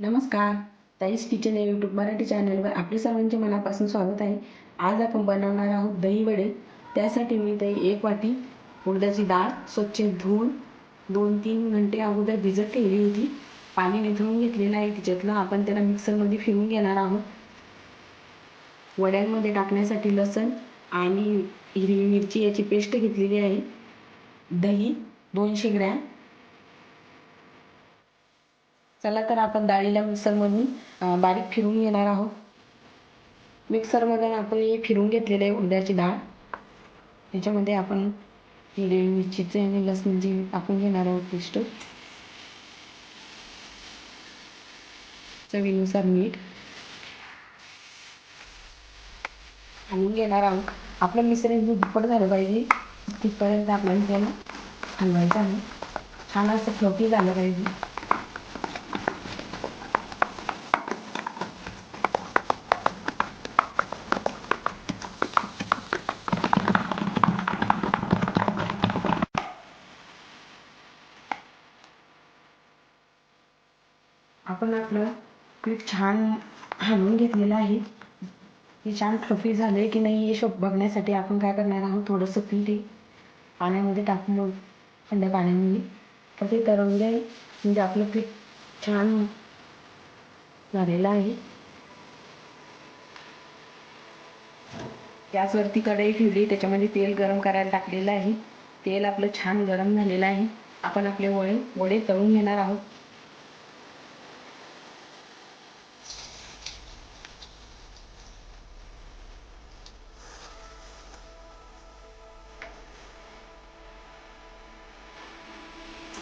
नमस्कार ताईस किचन या यूट्यूब मराठी चॅनलवर आपले सर्वांचे मनापासून स्वागत आहे. आज आपण बनवणार आहोत दही वडे. त्यासाठी मी दही एक वाटी उडदाची डाळ स्वच्छ धुवून दोन तीन घंटे अगोदर भिजत ठेवली होती. पाणी निथळून घेतलेलं आहे. तिच्यातलं आपण त्याला मिक्सरमध्ये फिरून घेणार आहोत. वड्यांमध्ये टाकण्यासाठी लसण आणि हिरवी मिरची याची पेस्ट घेतलेली आहे. दही दोनशे ग्रॅम चला तर आपण डाळीला मिक्सरमधून बारीक फिरून घेणार आहोत. मिक्सरमधून आपण हे फिरून घेतलेले आहे उडदाची डाळ. त्याच्यामध्ये आपण हिरवी मिरचीचे आणि लसणाची टाकून घेणार आहोत पेस्ट. चवीनुसार मीठ. आणून घेणार आहोत. आपलं मिश्रण दुप्पट झालं पाहिजे. तिथपर्यंत आपल्याला त्याला हलवायचं आहे. छान असं फ्लफी झालं पाहिजे. आपण आपलं पीठ छान हलवून घेतलेलं आहे. हे छान फ्लफी झालं आहे की नाही हे शोप बघण्यासाठी आपण काय करणार आहोत? थोडंसं पीठ हे पाण्यामध्ये टाकून थंड पाण्यामध्ये तर ते तरंगले आहे. म्हणजे आपलं पीठ छान झालेलं आहे. गॅसवरती कढई ठेवली त्याच्यामध्ये तेल गरम करायला टाकलेलं आहे. तेल आपलं छान गरम झालेलं आहे. आपण आपले वळे वडे तळून घेणार आहोत.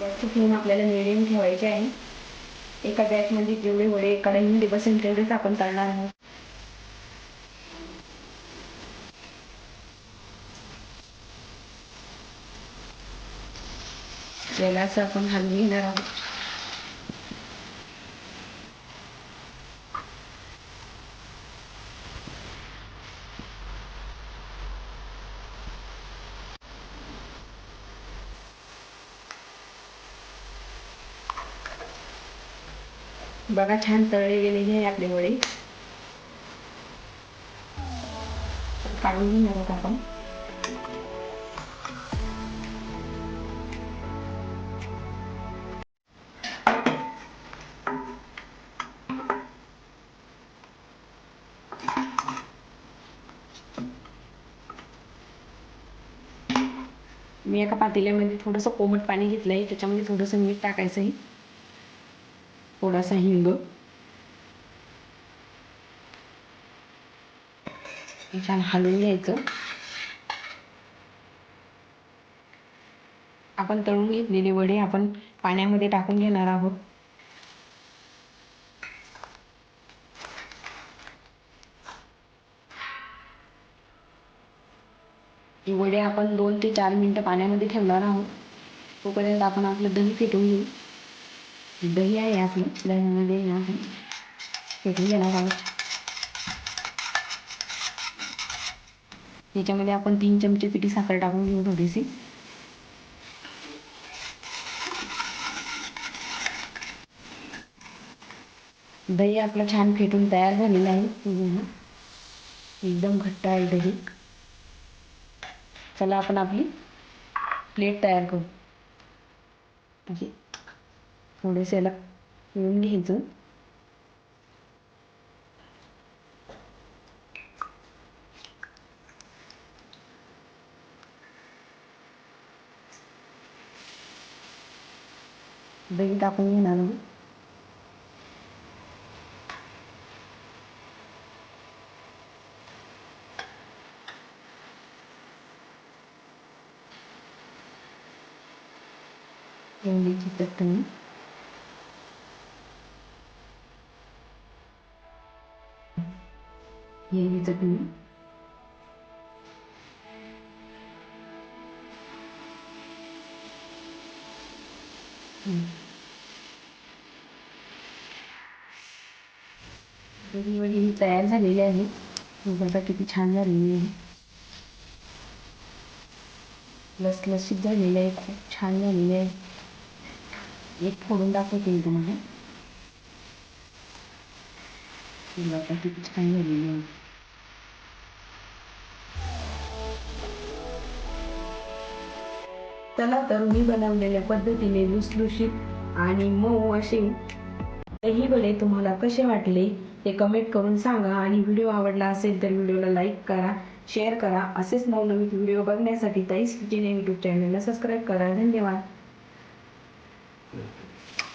गॅसची फ्लेम आपल्याला मिडियम ठेवायची आहे. एका बॅचमध्ये म्हणजे जेवढे वडे कढईमध्ये बसेल तेवढेच आपण तळणार आहोत. याला असं आपण हलवून घेणार आहोत. बघा छान तळले गेलेले आहे आपली वडी. काढून घेणार आहोत आपण. मी एका पातेल्यामध्ये थोडंसं कोमट पाणी घेतलं आहे त्याच्यामध्ये थोडंसं मीठ टाकायचं आहे थोडासा हिंग हे छान हलवून घ्यायचं आपण तळून घेतलेले वडे आपण पाण्यामध्ये टाकून घेणार आहोत. वडे आपण दोन ते चार मिनटं पाण्यामध्ये ठेवणार आहोत. तोपर्यंत आपण आपलं दही फेटून घेऊ. हे आहोत त्याच्यामध्ये आपण तीन चमचे पिठी साखर टाकून घेऊ थोडीशी दही आपलं छान फेटून तयार आहे एकदम घट्ट आहे दही। चला, आपण आपली प्लेट तयार करू. थोडेसे याला पिळून घ्यायचं. दही टाकून घेणार आहोत. चटणी चटणी ही चटणी हम्म. ही तयार झालेली आहे. बघा किती छान झालेली आहे. लसलसीत झालेली आहे. खूप छान झालेली आहे. एक फोडून दाखवते मी तुम्हाला. बघा आता किती छान झालेली आहे. चला तर मी बनवलेल्या पद्धतीने लुसलुशीत आणि मऊ असे दही वडे तुम्हाला कसे वाटले ते कमेंट करून सांगा. आणि व्हिडिओ आवडला असेल तर व्हिडिओला लाईक करा शेअर करा. असेच नवनवीन व्हिडिओ बघण्यासाठी ताईस किचन यूट्यूब चॅनलला सबस्क्राईब करा. धन्यवाद.